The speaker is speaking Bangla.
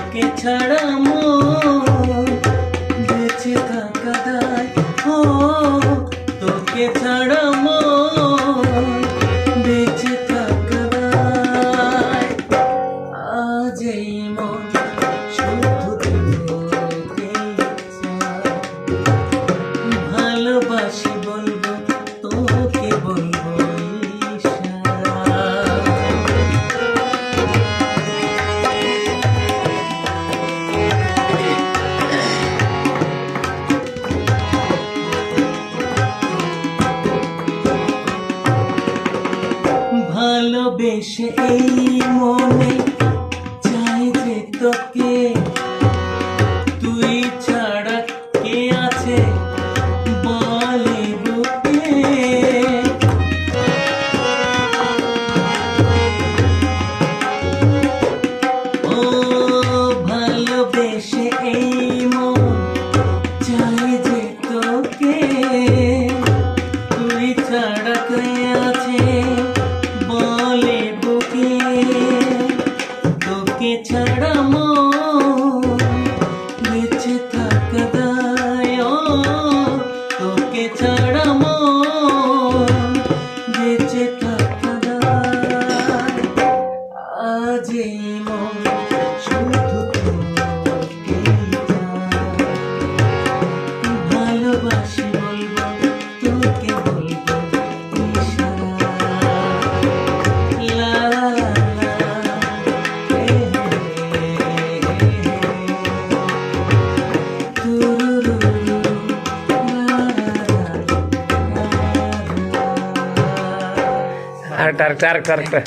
তোমাকে ছাড়া মন ভালোবেসে এই মনে ছাড়া കറക്റ്റ് കറക്റ്റ് കറക്റ്റ്